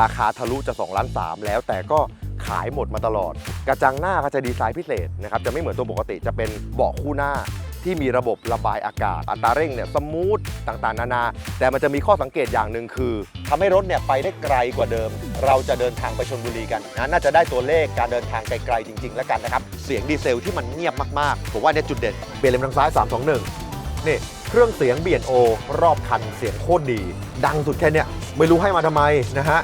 ราคาทะลุจะ2ล้าน3แล้วแต่ก็ขายหมดมาตลอด กระจังหน้าก็จะดีไซน์พิเศษนะครับจะไม่เหมือนตัวปกติจะเป็นเบาะคู่หน้าที่มีระบบระบายอากาศ อัตราเร่งเนี่ยสมูทต่างๆ นานา แต่มันจะมีข้อสังเกตอย่างหนึ่งคือทำให้รถเนี่ยไปได้ไกลกว่าเดิม เราจะเดินทางไปชนบุรีกันนะน่าจะได้ตัวเลขการเดินทางไกลๆจริง ๆ แล้วกันนะครับ เสียงดีเซลที่มันเงียบมากๆ ผมว่าเนี่ยจุดเด่นเปลี่ยนเลนทางซ้าย 321 นี่เครื่องเสียง B&O รอบคันเสียงโคตรดี ดังสุดแค่เนี้ยไม่รู้ให้มาทำไมนะฮะ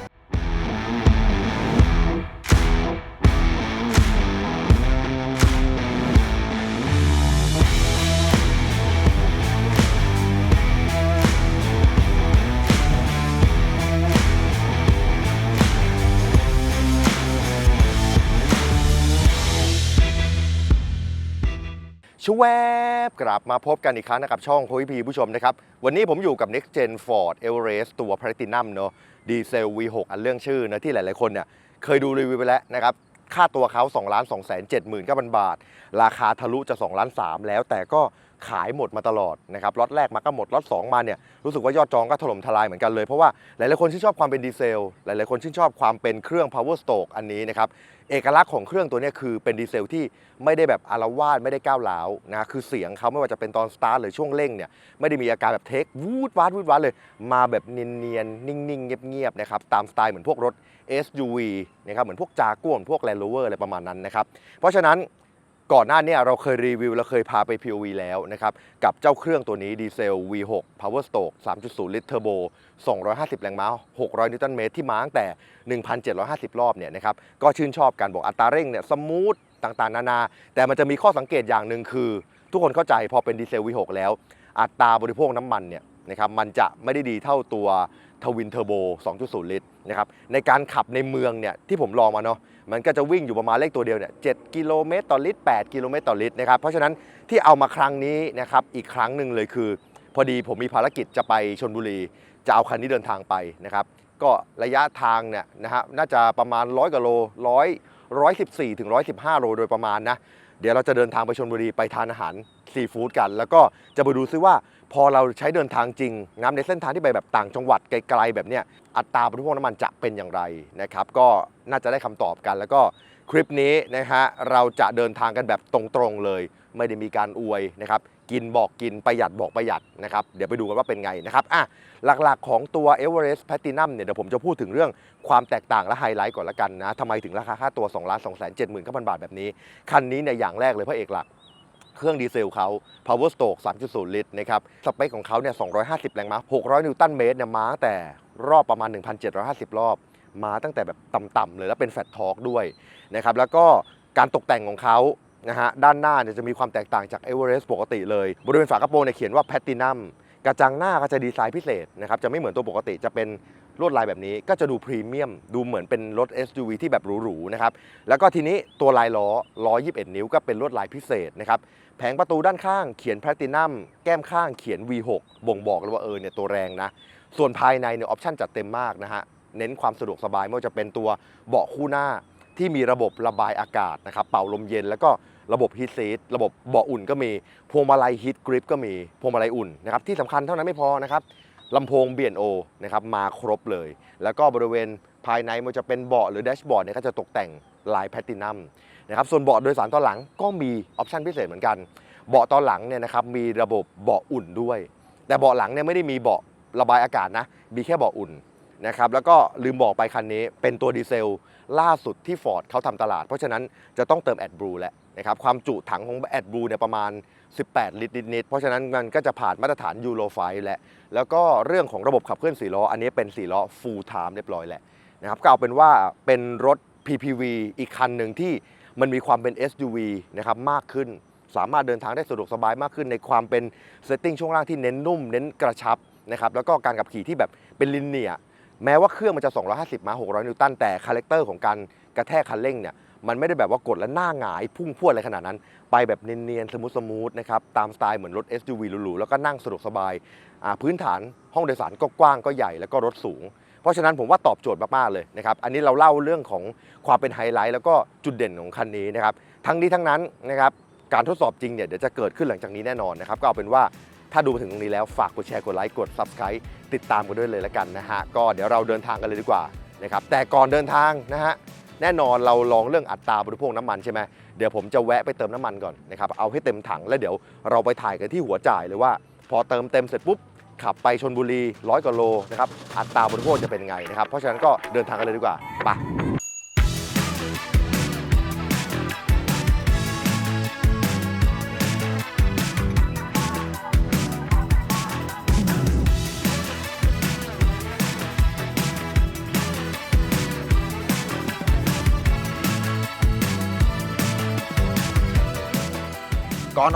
ชวบกลับมาพบกันอีกครั้งนะครับช่องโควิพีผู้ชมนะครับ วันนี้ผมอยู่กับ Next Gen Ford Everest ตัว Platinum เนอะดีเซล V6 อันเรื่องชื่อนะที่หลาย ๆ คนเนี่ยเคยดูรีวิวไปแล้วนะครับ ค่าตัวเขา2ล้าน2 7 9 0 0 0 บาท ราคาทะลุจะ2ล้าน3แล้วแต่ก็ ขายหมดมาตลอดนะครับล็อตแรกมาก็หมดล็อต2มาเนี่ยรู้สึกว่ายอดจองก็ถล่มทลายเหมือนกันเลย เพราะว่าหลายๆคนชื่นชอบความเป็นดีเซล หลายๆคนชื่นชอบความเป็นเครื่อง power stroke อันนี้นะครับเอกลักษณ์ของเครื่องตัวนี้คือเป็นดีเซลที่ไม่ได้แบบอารวาสไม่ได้ก้าวร้าวนะคือเสียงเขาไม่ว่าจะเป็นตอนสตาร์ทหรือช่วงเร่งเนี่ยไม่ได้มีอาการแบบเทควูดวาดวูดวาดเลย มาแบบเนียนๆนิ่งๆ เงียบๆนะครับตามสไตล์เหมือนพวกรถ SUV นะครับเหมือนพวกจากัวพวก Land Rover อะไรประมาณนั้นนะครับเพราะฉะนั้น ก่อนหน้านี้เราเคยรีวิว เราเคยพาไป POV แล้วนะครับ กับเจ้าเครื่องตัวนี้ดีเซล V6 Power Stroke 3.0 ลิตรเทอร์โบ 250 แรงม้า 600 นิวตันเมตรที่มาตั้งแต่ 1,750 รอบเนี่ยนะครับ ก็ชื่นชอบการบอกอัตราเร่งเนี่ยสมูทต่างๆ นานา แต่มันจะมีข้อสังเกตอย่างหนึ่งคือ ทุกคนเข้าใจพอเป็นดีเซล V6 แล้ว อัตราบริโภคน้ำมันเนี่ยนะครับมันจะไม่ได้ดีเท่าตัวทวินเทอร์โบ 2.0 ลิตรนะครับในการขับในเมืองเนี่ยที่ผมลองมาเนาะ มันก็จะวิ่งอยู่ประมาณเลขตัวเดียวเนี่ย7กิโลเมตรต่อลิตร 8 กิโลเมตรต่อลิตรนะครับ เพราะฉะนั้นที่เอามาครั้งนี้นะครับอีกครั้งหนึ่งเลยคือ พอดีผมมีภารกิจจะไปชนบุรี จะเอาคันนี้เดินทางไปนะครับ ก็ระยะทางเนี่ยนะฮะน่าจะประมาณ 100กิโลร้อยร้อยสิบสี่ถึงร้อยสิบห้าโลโดยประมาณนะเดี๋ยวเราจะเดินทางไปชนบุรีไปทานอาหารซีฟู้ดกัน แล้วก็จะไปดูซิว่า พอเราใช้เดินทางจริงน้ำในเส้นทางที่ไปแบบต่างจังหวัดไกล ๆ แบบเนี้ยอัตราบริโภคน้ำมันจะเป็นอย่างไรนะครับ ก็น่าจะได้คำตอบกัน แล้วก็คลิปนี้นะฮะเราจะเดินทางกันแบบตรงๆเลย ไม่ได้มีการอวยนะครับกินบอกกินประหยัดบอกประหยัดนะครับเดี๋ยวไปดูกันว่าเป็นไงนะครับอะหลักๆของตัว Everest Platinum เนี่ยเดี๋ยวผมจะพูดถึงเรื่องความแตกต่างและไฮไลท์ก่อนละกันนะทำไมถึงราคาค่าตัว2 2 7 9 0 0 0 บาทแบบนี้ คันนี้เนี่ยอย่างแรกเลยพระเอกหลัก เครื่องดีเซลเขา Power Stroke 3.0 ลิตรนะครับ สเปคของเขาเนี่ย 250 แรงม้า 600 นิวตันเมตรเนี่ยมาตั้งแต่รอบประมาณ 1,750 รอบ มาตั้งแต่แบบต่ำๆเลยแล้วเป็นแฟตทอร์กด้วยนะครับ แล้วก็การตกแต่งของเขานะฮะด้านหน้าเนี่ยจะมีความแตกต่างจาก Everest ปกติเลย บริเวณฝากระโปรงเนี่ยเขียนว่า Platinum กระจังหน้าก็จะดีไซน์พิเศษนะครับจะไม่เหมือนตัวปกติจะเป็นลวดลายแบบนี้ก็จะดูพรีเมียม ดูเหมือนเป็นรถ SUV ที่แบบหรูๆนะครับ แล้วก็ทีนี้ตัวลายล้อ121 นิ้วก็เป็นลวดลายพิเศษนะครับ แผงประตูด้านข้างเขียนแพลตินัมแก้มข้างเขียน V6 บ่งบอกเลยว่าเออเนี่ยตัวแรงนะ ส่วนภายในเนี่ยออปชั่นจัดเต็มมากนะฮะ เน้นความสะดวกสบายไม่ว่าจะเป็นตัวเบาะคู่หน้าที่มีระบบระบายอากาศนะครับเป่าลมเย็นแล้วก็ระบบฮีทซีทระบบเบาะอุ่นก็มีพวงมาลัยฮีทกริปก็มีพวงมาลัยอุ่นนะครับที่สำคัญเท่านั้นไม่พอนะครับลำโพง B&O นะครับมาครบเลย แล้วก็บริเวณภายในมันจะเป็นเบาะหรือแดชบอร์ดเนี่ยก็จะตกแต่งลายแพลตินัม นะครับส่วนเบาะโดยสารตอนหลังก็มีออปชั่นพิเศษเหมือนกัน เบาะตอนหลังเนี่ยนะครับมีระบบเบาะอุ่นด้วย แต่เบาะหลังเนี่ยไม่ได้มีเบาะระบายอากาศนะมีแค่เบาะอุ่นนะครับแล้วก็ลืมบอกไปคันนี้เป็นตัวดีเซลล่าสุดที่ Ford เขาทำตลาด เพราะฉะนั้นจะต้องเติมแอดบลูแล้วนะครับความจุถังของแอดบลูเนี่ยประมาณ 18 ลิตรนิดๆเพราะฉะนั้นมันก็จะผ่านมาตรฐานยูโรไฟและแล้วก็เรื่องของระบบขับเคลื่อน4ล้ออันนี้เป็น4ล้อ full time เรียบร้อยแหละนะครับก็เอาเป็นว่าเป็นรถ PPV อีกคันหนึ่งที่ มันมีความเป็น SUV นะครับมากขึ้น สามารถเดินทางได้สะดวกสบายมากขึ้นในความเป็นเซตติ้งช่วงล่างที่เน้นนุ่ม เน้นกระชับนะครับแล้วก็การขับขี่ที่แบบเป็นลินเนียแม้ว่าเครื่องมันจะ 250 มา 600 นิวตัน แต่คาแรคเตอร์ของการกระแทกคันเร่งเนี่ยมันไม่ได้แบบว่ากดแล้วหน้าหงายพุ่งพวดอะไรขนาดนั้น ไปแบบเนียนๆ สมูทสมูทนะครับ ตามสไตล์เหมือนรถ SUV หรูๆ แล้วก็นั่งสะดวกสบาย พื้นฐานห้องโดยสารก็กว้างก็ใหญ่แล้วก็รถสูง ราะฉะนั้นผมว่าตอบโจทย์มากๆเลยนะครับอันนี้เราเล่าเรื่องของความเป็นไฮไลท์แล้วก็จุดเด่นของคันนี้นะครับทั้งนี้ทั้งนั้นนะครับการทดสอบจริงเนี่ยเดี๋ยวจะเกิดขึ้นหลังจากนี้แน่นอนนะครับก็เอาเป็นว่าถ้าดูมาถึงตรงนี้แล้วฝากกดแชร์กดไลค์กด Subscribe ติดตามกันด้วยเลยละกันนะฮะก็เดี๋ยวเราเดินทางกันเลยดีกว่านะครับแต่ก่อนเดินทางนะฮะแน่นอนเราลองเรื่องอัตราบริโภคน้ำมันใช่ไหมเดี๋ยวผมจะแวะไปเติมน้ำมันก่อนนะครับเอาให้เต็มถังแล้วเดี๋ยวเราไปถ่ายกันที่หัวจ่ายเลยว่า พอเติมเต็มเสร็จปุ๊บ ขับไปชนบุรีร้อยกว่าโลนะครับอัตราบริโภคจะเป็นไงนะครับเพราะฉะนั้นก็เดินทางกันเลยดีกว่าไป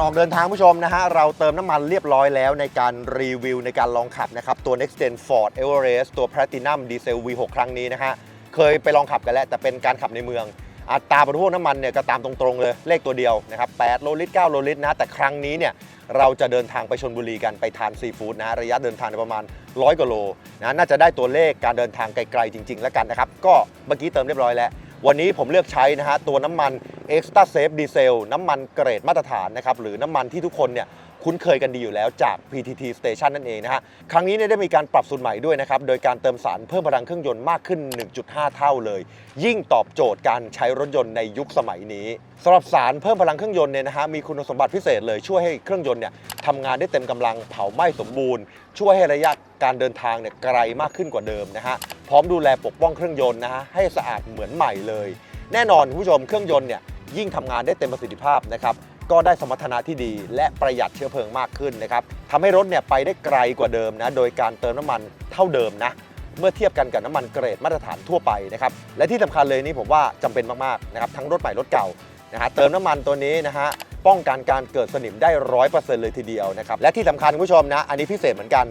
อนออกเดินทางผู้ชมนะฮะ เราเติมน้ำมันเรียบร้อยแล้วในการรีวิวในการลองขับนะครับ ตัว Next Gen Ford Everest ตัว Platinum Diesel V6 ครั้งนี้นะฮะ เคยไปลองขับกันแล้ว แต่เป็นการขับในเมือง อัตราบริโภคน้ำมันเนี่ยก็ตามตรงๆเลย เลขตัวเดียวนะครับ8โลลิตร9โลลิตรนะ แต่ครั้งนี้เนี่ยเราจะเดินทางไปชนบุรีกันไปทานซีฟู้ดนะ ระยะเดินทางประมาณ 100กว่าโลนะน่าจะได้ตัวเลขการเดินทางไกลๆจริง ๆ แล้วกันนะครับก็เมื่อกี้เติมเรียบร้อยแล้ว วันนี้ผมเลือกใช้นะฮะตัวน้ำมัน Extra Safe Diesel น้ำมันเกรดมาตรฐานนะครับหรือน้ำมันที่ทุกคนเนี่ย คุ้นเคยกันดีอยู่แล้วจาก PTT Station นั่นเองนะฮะ ครั้งนี้เนี่ยได้มีการปรับสูตรใหม่ด้วยนะครับ โดยการเติมสารเพิ่มพลังเครื่องยนต์มากขึ้น 1.5 เท่าเลย ยิ่งตอบโจทย์การใช้รถยนต์ในยุคสมัยนี้สำหรับสารเพิ่มพลังเครื่องยนต์เนี่ยนะฮะมีคุณสมบัติพิเศษเลยช่วยให้เครื่องยนต์เนี่ยทำงานได้เต็มกำลังเผาไหม้สมบูรณ์ ช่วยให้ระยะการเดินทางเนี่ยไกลมากขึ้นกว่าเดิมนะฮะพร้อมดูแลปกป้องเครื่องยนต์นะฮะให้สะอาดเหมือนใหม่เลย แน่นอนคุณผู้ชมเครื่องยนต์เนี่ยยิ่งทำงานได้เต็มประสิทธิภาพนะครับ ก็ได้สมรรถนะที่ดี และประหยัดเชื้อเพลิงมากขึ้นนะครับทำให้รถเนี่ยไปได้ไกลกว่าเดิมนะ โดยการเติมน้ำมันเท่าเดิมนะ เมื่อเทียบกันกับน้ำมันเกรดมาตรฐานทั่วไปนะครับ และที่สำคัญเลยนี่ผมว่าจำเป็นมากๆนะครับทั้งรถใหม่รถเก่านะฮะเติมน้ำมันตัวนี้นะฮะป้องกันการเกิดสนิมได้ร้อยเปอร์เซ็นต์เลยทีเดียวนะครับ และที่สำคัญคุณผู้ชมนะ อันนี้พิเศษเหมือนกัน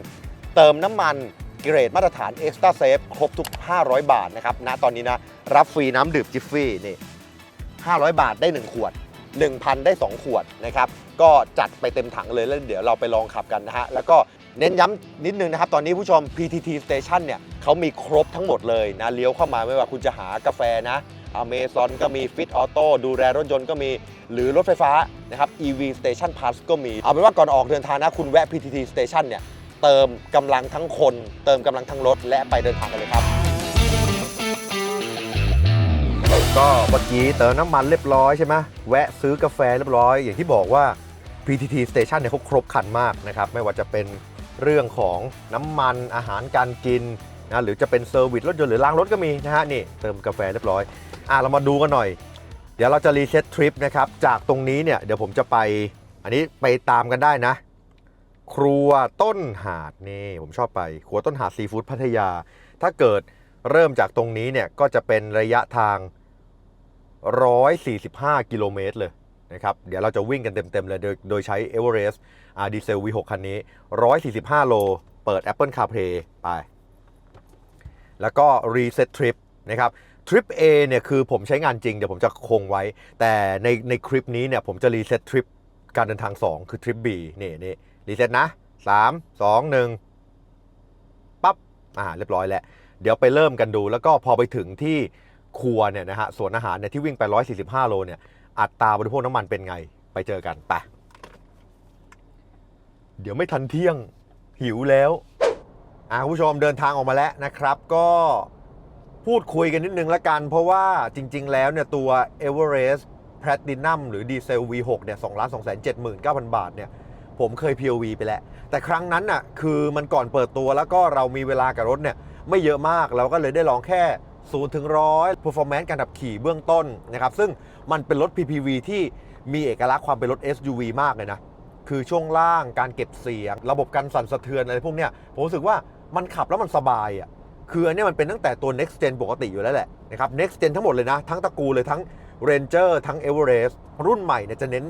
เติมน้ำมันเกรดมาตรฐาน Extra Safe ครบทุก 500 บาทนะครับณตอนนี้นะรับฟรีน้ำดื่มจิฟฟี่นี่500 บาทได้ 1 ขวด 1,000 ได้ 2 ขวดนะครับ ก็จัดไปเต็มถังเลยแล้วเดี๋ยวเราไปลองขับกันนะฮะ แล้วก็เน้นย้ำนิดนึงนะครับ ตอนนี้ผู้ชม PTT Station เนี่ยเขามีครบทั้งหมดเลยนะ เลี้ยวเข้ามาไม่ว่าคุณจะหากาแฟนะ Amazon ก็มี Fit Auto ดูแลรถยนต์ก็มี หรือรถไฟฟ้านะครับ EV Station Plus ก็มี เอาเป็นว่าก่อนออกเดินทางนะ คุณแวะ PTT Station เนี่ยเติมกำลังทั้งคน เติมกำลังทั้งรถ และไปเดินทางกันเลยครับ ก็เมื่อกี้เติมน้ำมันเรียบร้อยใช่ไหมแวะซื้อกาแฟเรียบร้อย อย่างที่บอกว่า PTT Station เนี่ยเขาครบครันมากนะครับ ไม่ว่าจะเป็นเรื่องของน้ำมันอาหารการกินนะหรือจะเป็นเซอร์วิสรถยนต์หรือล้างรถก็มีนะฮะนี่เติมกาแฟเรียบร้อยอะเรามาดูกันหน่อย เดี๋ยวเราจะรีเซ็ตทริปนะครับจากตรงนี้เนี่ยเดี๋ยวผมจะไป อันนี้ไปตามกันได้นะ ครัวต้นหาดนี่ผมชอบไป ครัวต้นหาดซีฟู้ดพัทยา ถ้าเกิดเริ่มจากตรงนี้เนี่ยก็จะเป็นระยะทาง 145 กิโลเมตรเลยนะครับ เดี๋ยวเราจะวิ่งกันเต็ม ๆ เลยโดยโดยใช้ Everest อ่าดีเซล V6 คันนี้ 145 โล เปิด Apple CarPlay ไป แล้วก็ Reset Trip นะครับทริป A เนี่ยคือผมใช้งานจริง เดี๋ยวผมจะคงไว้ แต่ในในคลิปนี้เนี่ยผมจะรีเซ็ตทริปการเดินทาง 2 คือทริป B นี่นี่รีเซ็ตนะ 3 2 1 ปั๊บ อ่า เรียบร้อยแล้ว เดี๋ยวไปเริ่มกันดู แล้วก็พอไปถึงที่ ครัวเนี่ยนะฮะสวนอาหารเนี่ยที่วิ่งไป 145 โลเนี่ยอัตราบริโภคน้ำมันเป็นไง ไปเจอกันไปเดี๋ยวไม่ทันเที่ยงหิวแล้วอ่าคุณผู้ชมเดินทางออกมาแล้วนะครับ ก็พูดคุยกันนิดนึงละกัน เพราะว่าจริง ๆ แล้วเนี่ยตัว Everest Platinum หรือดีเซล V6 เนี่ย2ล้าน2 7 9 0 0 0 บาทเนี่ยผมเคย POV ไปแล้ว แต่ครั้งนั้นน่ะคือมันก่อนเปิดตัวแล้วก็เรามีเวลากับรถเนี่ยไม่เยอะมากเราก็เลยได้ลองแค่ 0ถึง100 performance การขับขี่เบื้องต้นนะครับ ซึ่งมันเป็นรถ PPV ที่มีเอกลักษณ์ความเป็นรถ SUV มากเลยนะ คือช่วงล่างการเก็บเสียง ระบบการสั่นสะเทือนอะไรพวกเนี้ยผมรู้สึกว่ามันขับแล้วมันสบายอะคืออันนี้มันเป็นตั้งแต่ตัว next gen ปกติอยู่แล้วแหละนะครับ next gen ทั้งหมดเลยนะ ทั้งตระกูลเลยทั้ง Ranger ทั้ง Everest รุ่นใหม่เนี่ยจะเน้น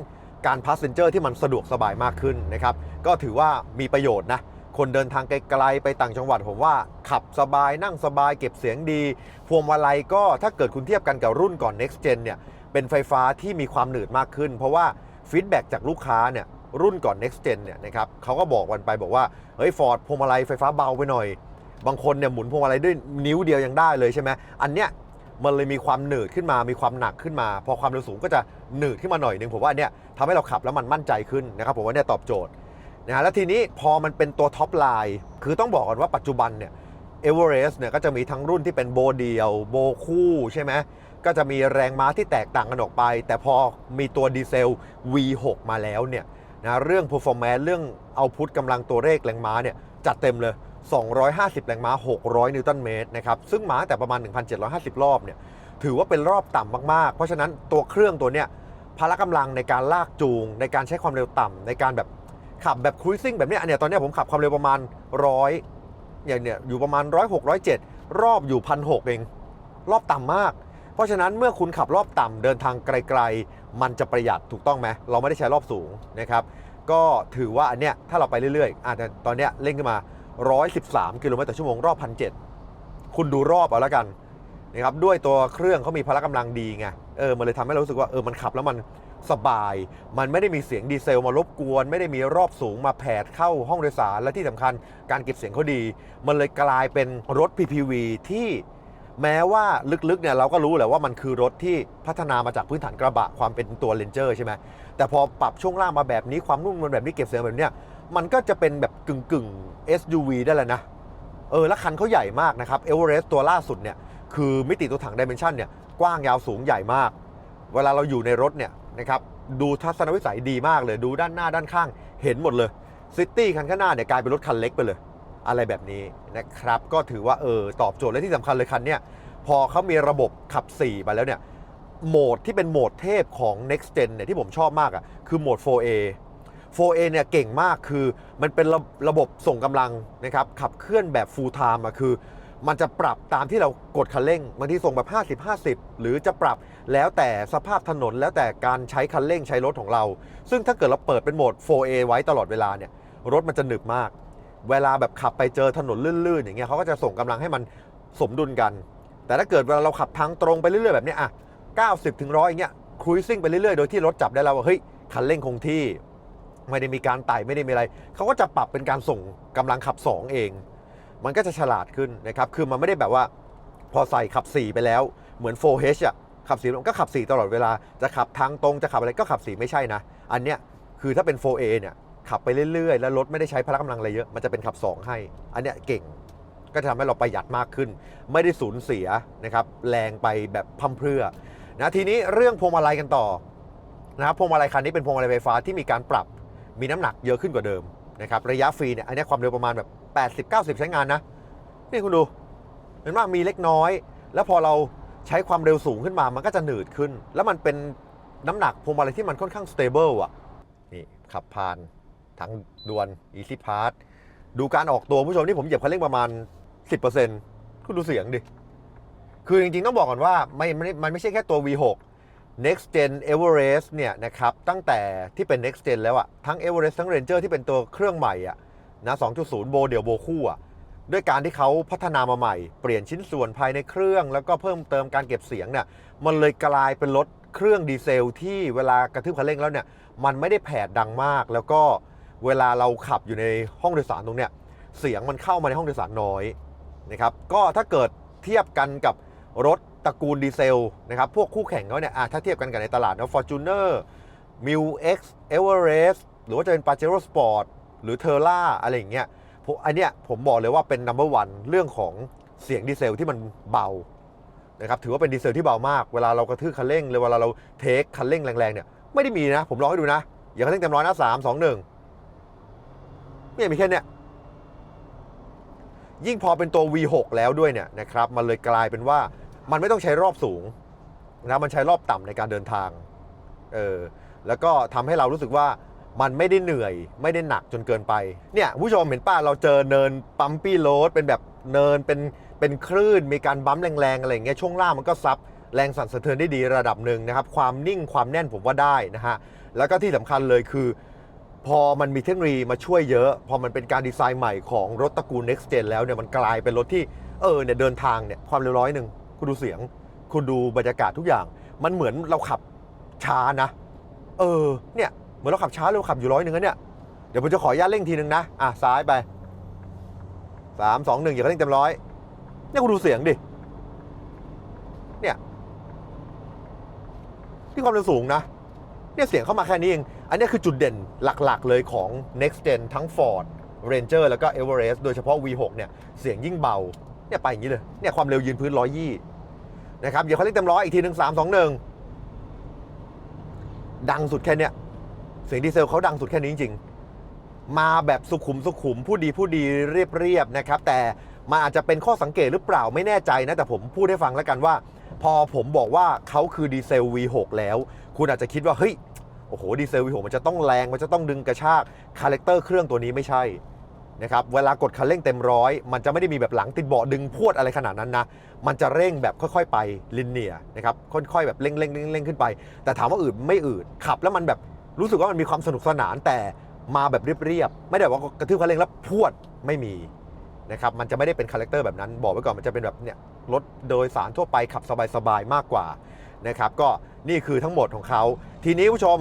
การ passenger ที่มันสะดวกสบายมากขึ้นนะครับ ก็ถือว่ามีประโยชน์นะ คนเดินทางไกลๆไปต่างจังหวัดผมว่าขับสบายนั่งสบายเก็บเสียงดี พวงมาลัยก็ถ้าเกิดคุณเทียบกันกับรุ่นก่อน next gen เนี่ยเป็นไฟฟ้าที่มีความหนืดมากขึ้น เพราะว่าฟีดแบ็จากลูกค้าเนี่ยรุ่นก่อน next gen เนี่ยนะครับเขาก็บอกวันไปบอกว่าเฮ้ยฟอร์ดพวงมาลัยไฟฟ้าเบาไปหน่อย บางคนเนี่ยหมุนพวงมาลัยด้วยนิ้วเดียวยังได้เลยใช่ไหมอันเนี้ยมันเลยมีความหนืดขึ้นมา มีความหนักขึ้นมา พอความเร็วสูงก็จะหนืดขึ้นมาหน่อยหนึงผมว่าอันเนี้ยทำให้เราขับแล้วมันมั่นใจขึ้นนะครับผมว่าเนี่ยตอบโจทย์ นะฮะแล้วทีนี้พอมันเป็นตัวท็อปไลน์คือต้องบอกก่อนว่าปัจจุบันเนี่ย e v e r e s t เนี่ยก็จะมีทั้งรุ่นที่เป็นโบเดียว โบคู่ใช่ไหมก็จะมีแรงม้าที่แตกต่างกันออกไป แต่พอมีตัวดีเซล V6 มาแล้วเนี่ยนะเรื่อง performance เรื่องเอาพุทกำลังตัวเลขแรงม้าเนี่ยจัดเต็มเลย 250 แรงม้า 600 นิวตันเมตรนะครับซึ่งม้าแต่ประมาณ 1,750 รอบเนี่ยถือว่าเป็นรอบต่ำมาก ๆ เพราะฉะนั้นตัวเครื่องตัวเนี้ยพละกำลังในการลากจูง ในการใช้ความเร็วต่ำในการแบบ ขับแบบครูซิ่งแบบเนี้ยอันเนี้ยตอนเนี้ยผมขับความเร็วประมาณร้อยอย่างเนี้ยอยู่ประมาณร้อยหกร้อยเจ็ดรอบอยู่พันหกเอง รอบต่ำมาก เพราะฉะนั้นเมื่อคุณขับรอบต่ำเดินทางไกล ๆ มันจะประหยัดถูกต้องไหมเราไม่ได้ใช้รอบสูงนะครับก็ถือว่าอันเนี้ยถ้าเราไปเรื่อยๆอาจจะตอนเนี้ยเร่งขึ้นมา 113 กิโลเมตรต่อชั่วโมงรอบพันเคุณดูรอบเอาแล้วกันนะครับด้วยตัวเครื่องเขามีพละกำลังดีไงเออมันเลยทำให้เรารู้สึกว่าเออมันขับแล้วมัน สบาย มันไม่ได้มีเสียงดีเซลมารบกวน ไม่ได้มีรอบสูงมาแผดเข้าห้องโดยสาร และที่สำคัญการเก็บเสียงเขาดี มันเลยกลายเป็นรถ PPV ที่แม้ว่าลึกๆเนี่ยเราก็รู้แหละว่ามันคือรถที่พัฒนามาจากพื้นฐานกระบะความเป็นตัวเลนเจอร์ใช่ไหมแต่พอปรับช่วงล่างมาแบบนี้ความนุ่มนวลแบบนี้เก็บเสียงแบบเนี้ยมันก็จะเป็นแบบกึ่งกึ่ง SUV ได้แล้วนะเออแล้วคันเขาใหญ่มากนะครับเอเวอเรสต์ตัวล่าสุดเนี่ยคือมิติตัวถังดิเมนชันเนี่ยกว้างยาวสูงใหญ่มาก เวลาเราอยู่ในรถเนี่ย นะครับดูทัศนวิสัยดีมากเลย ดูด้านหน้าด้านข้างเห็นหมดเลยซิตี้คันข้างหน้าเนี่ยกลายเป็นรถคันเล็กไปเลย อะไรแบบนี้นะครับ ก็ถือว่าเออตอบโจทย์และที่สำคัญเลยคันเนี่ยพอเขามีระบบขับ4ไปแล้วเนี่ยโหมดที่เป็นโหมดเทพของ next gen เนี่ยที่ผมชอบมากอะ่ะคือโหมด 4A 4A เนี่ยเก่งมากคือมันเป็นระระบบส่งกำลังนะครับขับเคลื่อนแบบ full time อะคือ มันจะปรับตามที่เรากดคันเร่งบางทีส่งแบบ 50 50 หรือจะปรับแล้วแต่สภาพถนนแล้วแต่การใช้คันเร่งใช้รถของเรา ซึ่งถ้าเกิดเราเปิดเป็นโหมด 4A ไว้ตลอดเวลาเนี่ยรถมันจะหนึบมาก เวลาแบบขับไปเจอถนนลื่นๆ อย่างเงี้ยเขาก็จะส่งกำลังให้มันสมดุลกัน แต่ถ้าเกิดเวลาเราขับทางตรงไปเรื่อยๆ แบบเนี้ยอะ90ถึง100อย่างเงี้ยครูซิ่งไปเรื่อยๆ โดยที่รถจับได้แล้วว่าเฮ้ยคันเร่งคงที่ ไม่ได้มีการไต่ไม่ได้มีอะไรเขาก็จะปรับเป็นการส่งกำลังขับ 2 เอง มันก็จะฉลาดขึ้นนะครับ คือมันไม่ได้แบบว่าพอใส่ขับ 4 ไปแล้ว เหมือน 4H อะขับ4มันก็ขับ4ตลอดเวลาจะขับทางตรงจะขับอะไรก็ขับ4ไม่ใช่นะ อันเนี้ยคือถ้าเป็น 4A เนี่ยขับไปเรื่อยๆ แล้วรถไม่ได้ใช้พละกำลังอะไรเยอะ มันจะเป็นขับ 2 ให้ อันเนี้ยเก่งก็จะทำให้เราประหยัดมากขึ้น ไม่ได้สูญเสียนะครับแรงไปแบบพร่ำเพรื่อนะทีนี้เรื่องพวงมาลัยกันต่อนะครับพวงมาลัยคันนี้เป็นพวงมาลัยไฟฟ้าที่มีการปรับมีน้ำหนักเยอะขึ้นกว่าเดิมนะครับระยะฟรีเนี่ยอันนี้ความเร็วประมาณแบบ 80-90 ใช้งานนะ นี่คุณดู เห็นว่ามีเล็กน้อย แล้วพอเราใช้ความเร็วสูงขึ้นมา มันก็จะหนืดขึ้น แล้วมันเป็นน้ำหนักพวงมาลัยที่มันค่อนข้างสเตเบิลอะ นี่ขับผ่านทางดวน Easy Pass ดูการออกตัวผู้ชมที่ผมเหยียบคันเร่งประมาณ 10%คุณดูเสียงดิ คือจริงๆ ต้องบอกก่อนว่าไม่มันไม่มันไม่ใช่แค่ตัว V6 Next Gen Everest เนี่ยนะครับตั้งแต่ที่เป็น Next Gen แล้วอะทั้ง Everest ทั้ง Ranger ที่เป็นตัวเครื่องใหม่อะ นะ 2.0 โบเดี่ยวโบคู่อะด้วยการที่เขาพัฒนามาใหม่ เปลี่ยนชิ้นส่วนภายในเครื่อง แล้วก็เพิ่มเติมการเก็บเสียงเนี่ยมันเลยกลายเป็นรถเครื่องดีเซลที่เวลากระทืบคันเร่งแล้วเนี่ยมันไม่ได้แผดดังมาก แล้วก็เวลาเราขับอยู่ในห้องโดยสารตรงเนี้ยเสียงมันเข้ามาในห้องโดยสารน้อยนะครับก็ถ้าเกิดเทียบกันกับรถตระกูลดีเซลนะครับพวกคู่แข่งเขาเนี่ยถ้าเทียบกันกับในตลาดนะ Fortuner m i l X Everest หรือว่าจะเป็น Pajero Sport หรือ t e r r a อะไรอย่างเงี้ยผมอันเนี้ยผมบอกเลยว่าเป็น number one เรื่องของเสียงดีเซลที่มันเบานะครับถือว่าเป็นดีเซลที่เบามาก เวลาเรากระทืบคันเร่งหรือเวลาเราเทคคันเร่งแรงๆเนี่ยไม่ได้มีนะ ผมลองให้ดูนะ อย่าคันเร่งเต็มร้อยนะสามสองหนึ่งไม่มีแค่เนี้ยยิ่งพอเป็นตัว V6 แล้วด้วยเนี่ยนะครับมันเลยกลายเป็นว่ามันไม่ต้องใช้รอบสูงนะมันใช้รอบต่ำในการเดินทางเออแล้วก็ทำให้เรารู้สึกว่า มันไม่ได้เหนื่อย ไม่ได้หนักจนเกินไป เนี่ยผู้ชมเห็นป้าเราเจอเนินปัมปี้โรดเป็นแบบเนินเป็นเป็นคลื่นมีการบัมป์แรงๆอะไรอย่างเงี้ยช่วงล่างมันก็ซับแรงสั่นสะเทือนได้ดีระดับหนึ่งนะครับ ความนิ่งความแน่นผมว่าได้นะฮะ แล้วก็ที่สำคัญเลยคือ พอมันมีเทคโนโลยีมาช่วยเยอะ พอมันเป็นการดีไซน์ใหม่ของรถตระกูล next gen แล้วเนี่ยมันกลายเป็นรถที่เออเนี่ยเดินทางเนี่ยความเร็วร้อยหนึ่งคุณดูเสียง คุณดูบรรยากาศทุกอย่าง มันเหมือนเราขับช้านะ เออเนี่ย เหมือนเราขับช้าเราขับอยู่ร้อยหนึ่งเนี่ย เดี๋ยวผมจะขออนุญาตเร่งทีนึงนะ อะ ซ้ายไปสามสองหนึ่งอย่าเร่งเต็มร้อยเนี่ยคุณดูเสียงดิ เนี่ย ที่ความเร็วสูงนะ เนี่ยเสียงเข้ามาแค่นี้เอง อันนี้คือจุดเด่นหลักๆเลยของ next gen ทั้ง Ford Ranger แล้วก็ Everest โดยเฉพาะ V6 เนี่ย เสียงยิ่งเบา เนี่ยไปอย่างนี้เลย เนี่ยความเร็วยืนพื้นร้อยยี่นะครับ เดี๋ยวเขาเร่งเต็มร้อยอีกทีหนึ่งสามสองหนึ่งดังสุดแค่เนี้ย เสียงดีเซลเขาดังสุดแค่นี้จริงๆ มาแบบสุขุมสุขุมผู้ดีผู้ดีเรียบเรียบนะครับ แต่มันอาจจะเป็นข้อสังเกตหรือเปล่าไม่แน่ใจนะ แต่ผมพูดให้ฟังแล้วกันว่า พอผมบอกว่าเขาคือดีเซล V6 แล้ว คุณอาจจะคิดว่าเฮ้ยโอ้โหดีเซล V6 มันจะต้องแรงมันจะต้องดึงกระชากคาแรคเตอร์เครื่องตัวนี้ไม่ใช่นะครับเวลากดคันเร่งเต็มร้อยมันจะไม่ได้มีแบบหลังติดเบาะดึงพวดอะไรขนาดนั้นนะ มันจะเร่งแบบค่อยๆ ไปลินเนียนะครับค่อยๆแบบเร่งเร่งเร่งเร่งขึ้นไป แต่ถามว่าอืดไม่อืดขับแล้วมันแบบ รู้สึกว่ามันมีความสนุกสนานแต่มาแบบเรียบๆ ไม่ได้ว่ากระทืบคันเร่งแล้วพวดไม่มีนะครับ มันจะไม่ได้เป็นคาแรคเตอร์แบบนั้น บอกไว้ก่อนมันจะเป็นแบบเนี่ยรถโดยสารทั่วไปขับสบายๆ มากกว่านะครับ ก็นี่คือทั้งหมดของเขา ทีนี้ผู้ชม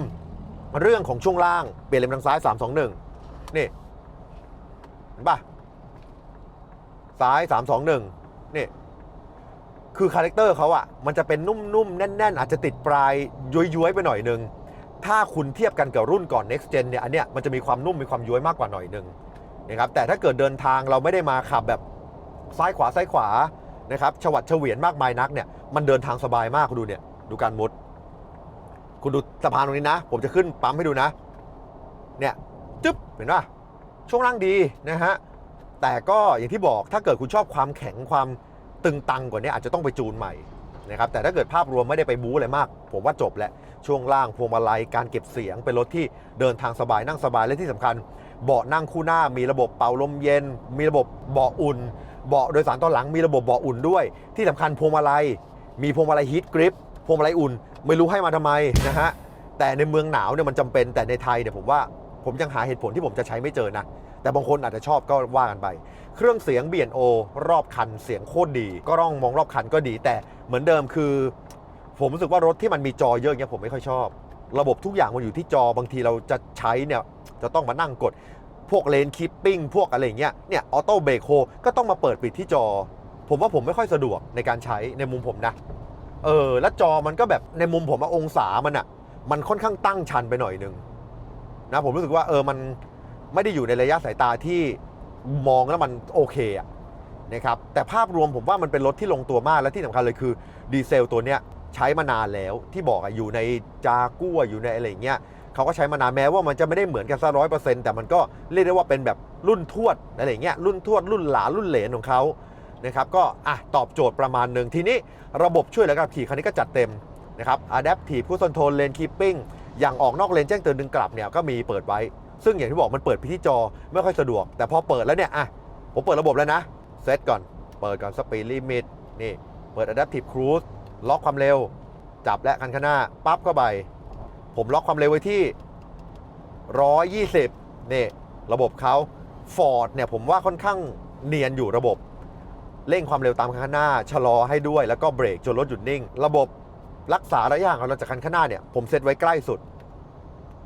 เรื่องของช่วงล่างเปลี่ยนเลนทางซ้าย 321 นี่เห็นปะซ้าย 321 นี่ คือคาแรคเตอร์เขาอะมันจะเป็นนุ่มๆ แน่น ๆ อาจจะติดปลายย้วยๆ ไปหน่อยนึง ถ้าคุณเทียบกันกับรุ่นก่อน next gen เนี่ยอันเนี้ยมันจะมีความนุ่มมีความย้วยมากกว่าหน่อยนึงนะครับแต่ถ้าเกิดเดินทางเราไม่ได้มาขับแบบซ้ายขวาซ้ายขวานะครับฉวัดเฉวียนมากมายนักเนี่ยมันเดินทางสบายมากคุณดูเนี่ยดูการมุด คุณดูสะพานตรงนี้นะ ผมจะขึ้นปั๊มให้ดูนะ เนี่ยจึ๊บเห็นป่ะช่วงล่างดีนะฮะแต่ก็อย่างที่บอกถ้าเกิดคุณชอบความแข็งความตึงตังกว่านี้อาจจะต้องไปจูนใหม่นะครับแต่ถ้าเกิดภาพรวมไม่ได้ไปบู๊อะไรมาก ผมว่าจบแล้ว ช่วงล่างพวงมาลัยการเก็บเสียง เป็นรถที่เดินทางสบายนั่งสบายและที่สำคัญ เบาะนั่งคู่หน้ามีระบบเป่าลมเย็น มีระบบเบาะอุ่น เบาะโดยสารตอนหลังมีระบบเบาะอุ่นด้วย ที่สำคัญพวงมาลัย มีพวงมาลัยฮีทกริปพวงมาลัยอุ่น ไม่รู้ให้มาทำไมนะฮะแต่ในเมืองหนาวเนี่ยมันจำเป็นแต่ในไทยเนี่ยผมว่าผมยังหาเหตุผลที่ผมจะใช้ไม่เจอนะ แต่บางคนอาจจะชอบก็ว่ากันไป เครื่องเสียง B&O รอบคันเสียงโคตรดี ก็ร่องมองรอบคันก็ดี แต่เหมือนเดิมคือ ผมรู้สึกว่ารถที่มันมีจอเยอะเนี่ยผมไม่ค่อยชอบ ระบบทุกอย่างมันอยู่ที่จอบางทีเราจะใช้เนี่ยจะต้องมานั่งกด พวกเลนคิปปิ้งพวกอะไรเงี้ยเนี่ยออโต้เบรกโฮก็ต้องมาเปิดปิดที่จอ ผมว่าผมไม่ค่อยสะดวกในการใช้ในมุมผมนะเออแล้วจอมันก็แบบในมุมผมอะองศามันอะมันค่อนข้างตั้งชันไปหน่อยนึงนะผมรู้สึกว่าเออมันไม่ได้อยู่ในระยะสายตาที่มองแล้วมันโอเคอะนะครับแต่ภาพรวมผมว่ามันเป็นรถที่ลงตัวมากและที่สำคัญเลยคือดีเซลตัวเนี้ย ใช้มานานแล้วที่บอกอะอยู่ในจากัวอยู่ในอะไรเงี้ยเขาก็ใช้มานานแม้ว่ามันจะไม่ได้เหมือนกันซะร้อยเปอร์เซ็นต์แต่มันก็เรียกได้ว่าเป็นแบบรุ่นทวดอะไรเงี้ยรุ่นทวดรุ่นหลานรุ่นเหลนของเขานะครับก็อะตอบโจทย์ประมาณหนึ่งทีนี้ระบบช่วยเหลือการขับขี่คันนี้ก็จัดเต็มนะครับ Adaptive Cruise Control Lane Keeping อย่างออกนอกเลนแจ้งเตือนดึงกลับเนี่ยก็มีเปิดไว้ ซึ่งอย่างที่บอกมันเปิดพิที่จอไม่ค่อยสะดวก แต่พอเปิดแล้วเนี่ยอะผมเปิดระบบแล้วนะเซตก่อน เปิดก่อน Speed Limit นี่เปิด Adaptive Cruise ล็อกความเร็ว จับและคันข้างหน้าปั๊บเข้าไป ผมล็อกความเร็วไว้ที่ 120นี่ระบบเขา Ford เนี่ยผมว่าค่อนข้างเนียนอยู่ระบบ เร่งความเร็วตามคันข้างหน้า ชะลอให้ด้วยแล้วก็เบรกจนรถหยุดนิ่ง ระบบรักษาระยะห่างของเราจากคันข้างหน้าเนี่ยผมเซตไว้ใกล้สุด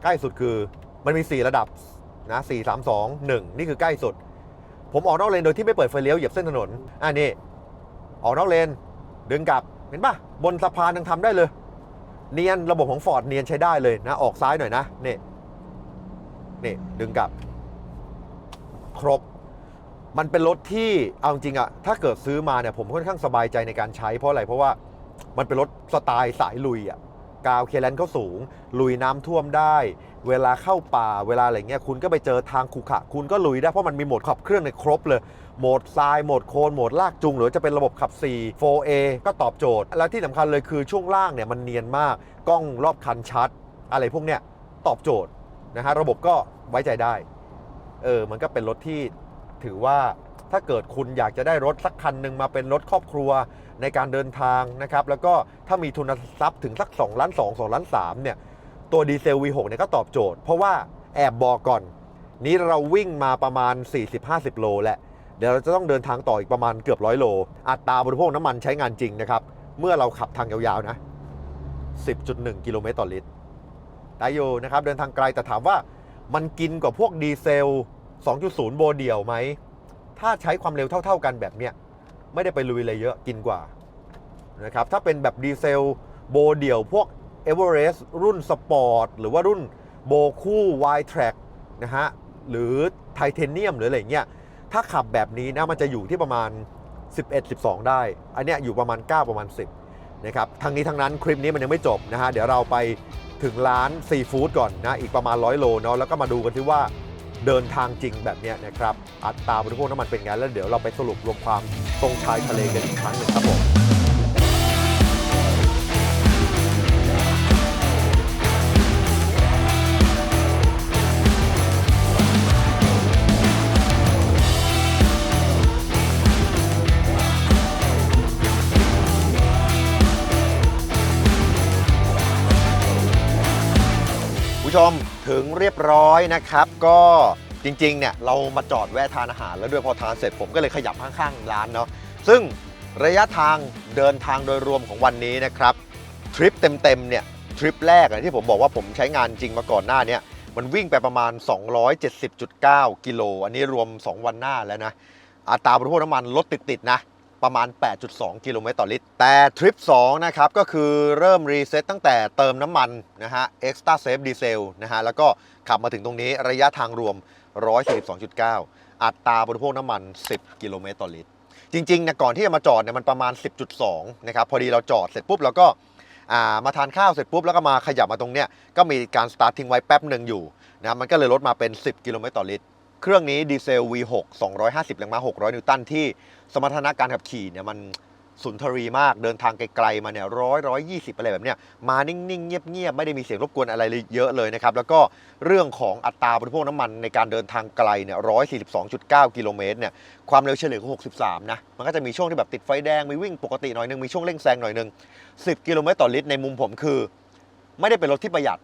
ใกล้สุดคือมันมี 4 ระดับนะ4 3 2 1 นี่คือใกล้สุด ผมออกนอกเลนโดยที่ไม่เปิดไฟเลี้ยวเหยียบเส้นถนน อ่านี่ออกนอกเลนดึงกลับ เห็นปะบนสะพานยังทำได้เลย เนียนระบบของ Ford เนียนใช้ได้เลยนะ ออกซ้ายหน่อยนะนี่นี่ดึงกลับ ครบ มันเป็นรถที่เอาจริงอะถ้าเกิดซื้อมาเนี่ยผมค่อนข้างสบายใจในการใช้เพราะอะไร เพราะว่ามันเป็นรถสไตล์สายลุยอะกาวเคแลนเขาสูง ลุยน้ำท่วมได้ เวลาเข้าป่าเวลาอะไรเงี้ยคุณก็ไปเจอทางขรุขระคุณก็ลุยได้เพราะมันมีโหมดขับเครื่องในครบเลยโหมดทรายโหมดโคลนโหมดลากจูงหรือจะเป็นระบบขับ 4 4A ก็ตอบโจทย์ และที่สำคัญเลยคือช่วงล่างเนี่ยมันเนียนมากกล้องรอบคันชัด อะไรพวกเนี้ยตอบโจทย์นะฮะระบบก็ไว้ใจได้เออมันก็เป็นรถที่ถือว่าถ้าเกิดคุณอยากจะได้รถสักคันหนึ่งมาเป็นรถครอบครัวในการเดินทางนะครับแล้วก็ถ้ามีทุนทรัพย์ถึงสัก2ล้าน2 2ล้าน3เนี่ย ตัวดีเซล V6 เนี่ยก็ตอบโจทย์ เพราะว่าแอบบอกก่อน นี้เราวิ่งมาประมาณ 40-50 โลแหละเดี๋ยวเราจะต้องเดินทางต่ออีกประมาณเกือบร้อยโล อัตราบริโภคน้ำมันใช้งานจริงนะครับ เมื่อเราขับทางยาวๆนะ 10.1 กิโลเมตรต่อลิตรได้อยู่นะครับ เดินทางไกลแต่ถามว่ามันกินกว่าพวกดีเซล 2.0 โบเดียวไหม ถ้าใช้ความเร็วเท่า ๆกันแบบเนี้ยไม่ได้ไปลุยอะไรเยอะกินกว่านะครับถ้าเป็นแบบดีเซลโบเดียวพวก e v e r e s t รุ่นสปอร์ตหรือว่ารุ่นโบคู่ Y Track นะฮะหรือไทเทเนียมหรืออะไรเงี้ยถ้าขับแบบนี้นะมันจะอยู่ที่ประมาณ 11 12 ได้ อันเนี้ยอยู่ประมาณ 9 ประมาณ 10นะครับทั้งนี้ทั้งนั้นคลิปนี้มันยังไม่จบนะฮะเดี๋ยวเราไปถึงร้านซีฟู้ดก่อนนะอีกประมาณ 100 โลเนาะแล้วก็มาดูกันที่ว่าเดินทางจริงแบบเนี้ยนะครับอัตราบริโภคน้ำมันเป็นไงแล้วเดี๋ยวเราไปสรุปรวมความตรงชายทะเลกันอีกครั้งหนึ่งครับผม ผู้ชมถึงเรียบร้อยนะครับ ก็จริงๆเนี่ยเรามาจอดแวะทานอาหาร แล้วด้วยพอทานเสร็จผมก็เลยขยับข้างๆร้านเนาะซึ่งระยะทางเดินทางโดยรวมของวันนี้นะครับทริปเต็มๆเนี่ยทริปแรกอะที่ผมบอกว่าผมใช้งานจริงมาก่อนหน้าเนี้มันวิ่งไปประมาณ 270.9 กิโล อันนี้รวม 2 วันหน้าแล้วนะ อัตราบริโภคน้ำมันลดติดๆนะ ประมาณ 8.2 กิโลเมตรต่อลิตร แต่ทริป 2 นะครับ ก็คือเริ่มรีเซ็ตตั้งแต่เติมน้ำมันนะฮะ Extra Safe Diesel นะฮะ แล้วก็ขับมาถึงตรงนี้ระยะทางรวม 142.9 อัตราบริโภคน้ำมัน 10 กิโลเมตรต่อลิตร จริงๆนะก่อนที่จะมาจอดเนี่ยมันประมาณ 10.2 นะครับ พอดีเราจอดเสร็จปุ๊บเราก็อ่ามาทานข้าวเสร็จปุ๊บแล้วก็มาขยับมาตรงเนี้ยก็มีการสตาร์ททิ้งไว้แป๊บหนึ่งอยู่นะครับมันก็เลยลดมาเป็น 10 กิโลเมตรต่อลิตร เครื่องนี้ดีเซล V6 250แรงม้า600 นิวตันที่สมรรถนะการขับขี่เนี่ยมันสุนทรีมากเดินทางไกลๆมาเนี่ยร้อยร้อยยี่สิบอะไรแบบเนี้ยมานิ่งๆ เงียบๆ ไม่ได้มีเสียงรบกวนอะไรเลยเยอะเลยนะครับ แล้วก็เรื่องของอัตราบริโภคน้ำมันในการเดินทางไกลเนี่ยร้อยสี่สิบสองจุดเก้ากิโลเมตรเนี่ยความเร็วเฉลี่ยก็หกสิบสามนะ มันก็จะมีช่วงที่แบบติดไฟแดง มีวิ่งปกติหน่อยนึง มีช่วงเร่งแซงหน่อยนึงสิบกิโลเมตรต่อลิตรในมุมผมคือ ไม่ได้เป็นรถที่ประหยัด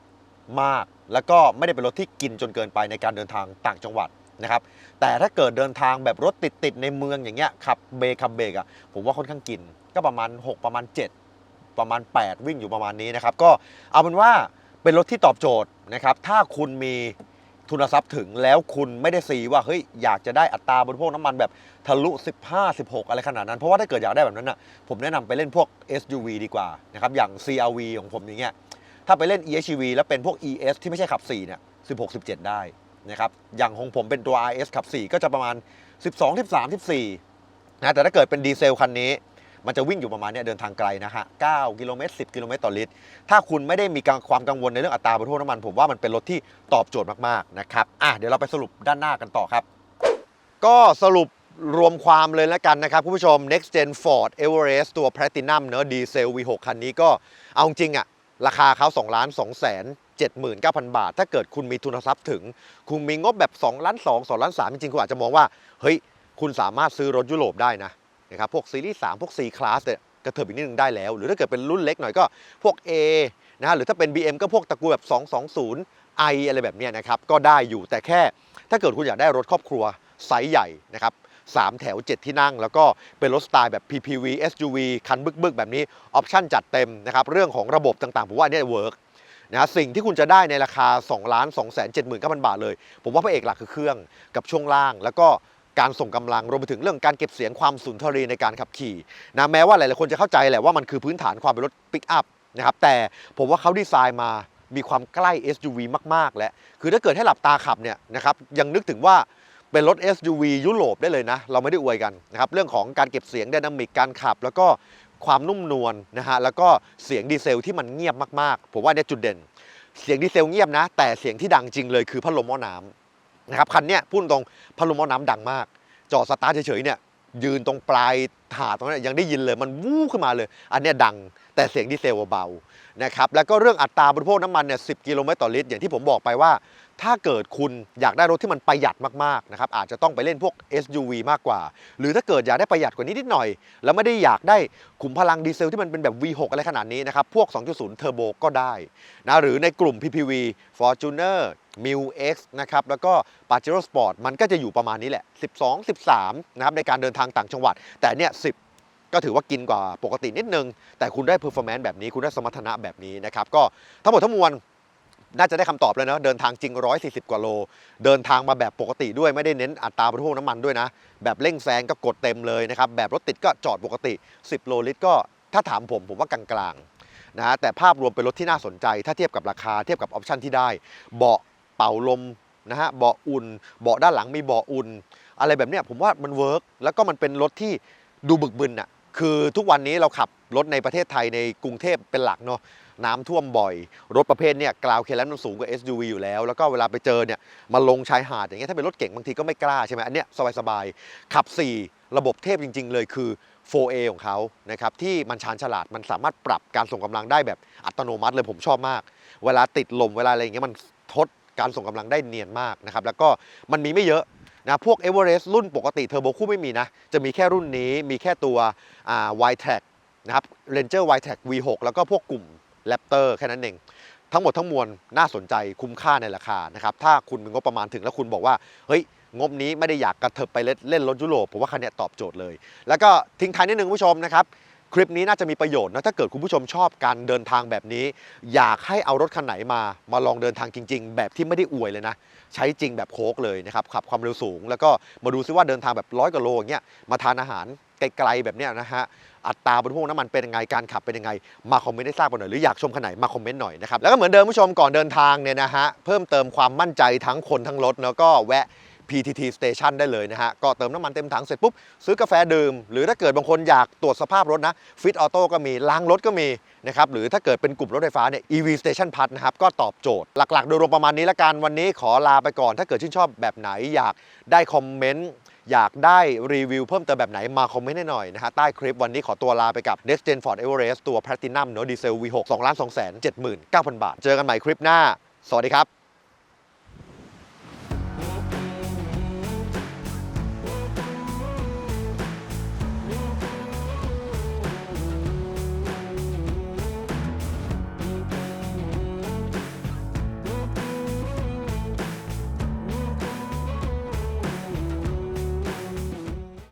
มาก แล้วก็ไม่ได้เป็นรถที่กินจนเกินไปในการเดินทางต่างจังหวัด นะครับแต่ถ้าเกิดเดินทางแบบรถติดๆในเมืองอย่างเงี้ยขับเบรกขับเบรกอะผมว่าค่อนข้างกิน ก็ประมาณ 6 ประมาณ 7 ประมาณ 8 วิ่งอยู่ประมาณนี้นะครับก็เอาเป็นว่าเป็นรถที่ตอบโจทย์นะครับถ้าคุณมีทุนทรัพย์ถึงแล้วคุณไม่ได้ซีว่าเฮ้ยอยากจะได้อัตราบริโภคน้ำมันแบบทะลุ 15 16 อะไรขนาดนั้น เพราะว่าถ้าเกิดอยากได้แบบนั้นน่ะผมแนะนำไปเล่นพวก SUV ดีกว่านะครับอย่าง CRV ของผมอย่างเงี้ยถ้าไปเล่น EHV แล้วเป็นพวก ES ที่ไม่ใช่ขับ4เนี่ย16 17 ได้ นะครับอย่างของผมเป็นตัว RS ขับ 4 ก็จะประมาณ 12 13 14นะแต่ถ้าเกิดเป็นดีเซลคันนี้มันจะวิ่งอยู่ประมาณเนี้ยเดินทางไกลนะฮะ 9 กิโลเมตร 10 กิโลเมตรต่อลิตร ถ้าคุณไม่ได้มีความกังวลในเรื่องอัตราบริโภคน้ำมัน ผมว่ามันเป็นรถที่ตอบโจทย์มากๆนะครับ อะเดี๋ยวเราไปสรุปด้านหน้ากันต่อครับ ก็สรุปรวมความเลยแล้วกันนะครับคุณผู้ชม next gen Ford Everest ตัว Platinum เนอะดีเซล V6 คันนี้ก็เอาจริงอะราคาเขา2ล้าน2แสน 79,000 บาท ถ้าเกิดคุณมีทุนทรัพย์ถึง คุณมีงบแบบ2ล้าน2 2ล้าน3จริงๆ คุณอาจจะมองว่า เฮ้ย คุณสามารถซื้อรถยุโรปได้นะนะครับพวกซีรีส์3พวก C Class เนี่ยกระเถิบอีกนิดนึงได้แล้ว หรือถ้าเกิดเป็นรุ่นเล็กหน่อยก็พวก A นะฮะหรือถ้าเป็น BM ก็พวกตระกูลแบบ 220 i อะไรแบบเนี้ยนะครับก็ได้อยู่แต่แค่ ถ้าเกิดคุณอยากได้รถครอบครัวไซส์ใหญ่นะครับสามแถว 7 ที่นั่ง แล้วก็เป็นรถสไตล์แบบ PPV SUV คันบึกๆ แบบนี้ ออปชั่นจัดเต็มนะครับ เรื่องของระบบต่างๆ ผมว่าอันเนี้เวิร์ก นะสิ่งที่คุณจะได้ในราคา 2 ล้าน2 7 9 0 0 0 บาทเลย ผมว่าพระเอกหลักคือเครื่องกับช่วงล่าง แล้วก็การส่งกำลังรวมไปถึงเรื่องการเก็บเสียงความสุนทรีในการขับขี่นะแม้ว่าหลายๆคนจะเข้าใจแหละว่ามันคือพื้นฐานความเป็นรถปิกอัพนะครับแต่ผมว่าเขาดีไซน์มามีความใกล้ SUV มากๆ แล้วคือถ้าเกิดให้หลับตาขับเนี่ยนะครับยังนึกถึงว่าเป็นรถ SUV ยุโรปได้เลยนะ เราไม่ได้อวยกันนะครับ เรื่องของการเก็บเสียงไดนามิกการขับ แล้วก็ ความนุ่มนวลนะฮะแล้วก็เสียงดีเซลที่มันเงียบมากๆ ผมว่าเนี่ยจุดเด่น เสียงดีเซลเงียบนะ แต่เสียงที่ดังจริงเลยคือพัดลมหม้อน้ำนะครับคันเนี้ยพูดตรงพัดลมหม้อน้ำดังมาก จอดสตาร์ทเฉยๆเนี่ยยืนตรงปลายถาดตรงนั้นยังได้ยินเลยมันวู้ขึ้นมาเลย อันเนี้ยดังแต่เสียงดีเซลเบาๆนะครับแล้วก็เรื่องอัตราบริโภคน้ำมันเนี่ย10กิโลเมตรต่อลิตรอย่างที่ผมบอกไปว่า ถ้าเกิดคุณอยากได้รถที่มันประหยัดมากๆนะครับอาจจะต้องไปเล่นพวก SUV มากกว่า หรือถ้าเกิดอยากได้ประหยัดกว่านี้นิดหน่อย แล้วไม่ได้อยากได้ขุมพลังดีเซลที่มันเป็นแบบ V6 อะไรขนาดนี้นะครับพวก 2.0 เทอร์โบก็ได้นะหรือในกลุ่ม PPV Fortuner m i l X นะครับแล้วก็ Pajero Sport มันก็จะอยู่ประมาณนี้แหละ 12 13นะครับในการเดินทางต่างจังหวัด แต่เนี่ย 10ก็ถือว่ากินกว่าปกตินิดนึง แต่คุณได้ performance แบบนี้ คุณได้สมรรถนะแบบนี้นะครับ ก็ทั้งหมดทั้งมวล น่าจะได้คำตอบแล้วเนอะเดินทางจริง 140 กว่าโล เดินทางมาแบบปกติด้วยไม่ได้เน้นอัตราบริโภคน้ำมันด้วยนะ แบบเร่งแซงก็กดเต็มเลยนะครับ แบบรถติดก็จอดปกติ 10 โลลิตรก็ถ้าถามผมผมว่ากลางๆนะแต่ภาพรวมเป็นรถที่น่าสนใจ ถ้าเทียบกับราคาเทียบกับออปชันที่ได้ เบาะเป่าลมนะฮะเบาะอุ่น เบาะด้านหลังมีเบาะอุ่น อะไรแบบเนี้ยผมว่ามันเวิร์กแล้วก็มันเป็นรถที่ดูบึกบึนอะคือทุกวันนี้เราขับรถในประเทศไทยในกรุงเทพเป็นหลักเนาะ น้ำท่วมบ่อย รถประเภทเนี่ยกราวเคลันมันสูงกว่า SUV อยู่แล้ว แล้วก็เวลาไปเจอเนี่ยมาลงชายหาดอย่างเงี้ยถ้าเป็นรถเก่งบางทีก็ไม่กล้าใช่ไหมอันเนี้ยสบายๆขับ 4 ระบบเทพจริง ๆ เลยคือ 4A ของเขานะครับที่มันชาญฉลาดมันสามารถปรับการส่งกำลังได้แบบอัตโนมัติเลยผมชอบมาก เวลาติดลมเวลาอะไรอย่างเงี้ยมันทดการส่งกำลังได้เนียนมากนะครับแล้วก็มันมีไม่เยอะนะพวก e v e r e s t รุ่นปกติเทอร์โบคู่ไม่มีนะ จะมีแค่รุ่นนี้มีแค่ตัวอ่า y t r a c นะครับ Ranger y t r a c V6 แล้วก็พวกกลุ่ม Raptor แค่นั้นเอง ทั้งหมดทั้งมวลน่าสนใจคุ้มค่าในราคานะครับ ถ้าคุณมีงบประมาณถึงแล้วคุณบอกว่า เฮ้ย งบนี้ไม่ได้อยากกระเถิบไปเล่นเล่นรถยุโรปผมว่าคันนี้ตอบโจทย์เลย แล้วก็ทิ้งท้ายนิดนึงผู้ชมนะครับคลิปนี้น่าจะมีประโยชน์นะถ้าเกิดคุณผู้ชมชอบการเดินทางแบบนี้ อยากให้เอารถคันไหนมามาลองเดินทางจริง ๆ แบบที่ไม่ได้อวยเลยนะ ใช้จริงแบบโค้กเลยนะครับขับความเร็วสูง แล้วก็มาดูซิว่าเดินทางแบบร้อยกว่าโลอย่างเงี้ยมาทานอาหารไกลๆแบบเนี้ยนะฮะ อัตราบริโภคน้ำมันเป็นยังไงการขับเป็นยังไง มาคอมเมนต์ให้ทราบกันหน่อยหรืออยากชมคันไหนมาคอมเมนต์หน่อยนะครับแล้วก็เหมือนเดิมผู้ชมก่อนเดินทางเนี่ยนะฮะเพิ่มเติมความมั่นใจทั้งคนทั้งรถแล้วก็แวะ PTT Station ได้เลยนะฮะ ก็เติมน้ำมันเต็มถังเสร็จปุ๊บ ซื้อกาแฟดื่ม หรือถ้าเกิดบางคนอยากตรวจสภาพรถนะฟิตออโต้ก็มี ล้างรถก็มีนะครับ หรือถ้าเกิดเป็นกลุ่มรถไฟฟ้าเนี่ย EV Station Plus นะครับ ก็ตอบโจทย์ หลักๆ โดยรวมประมาณนี้ละกัน วันนี้ขอลาไปก่อน ถ้าเกิดชื่นชอบแบบไหนอยากได้คอมเมนต์ อยากได้รีวิวเพิ่มเติมแบบไหนมาคอมเมนต์ให้หน่อยนะฮะใต้คลิปวันนี้ขอตัวลาไปกับ Next Gen Ford Everest ตัว Platinum เนอะดีเซล V6 2 2 7 9 0 0 0 บาท เจอกันใหม่คลิปหน้า สวัสดีครับ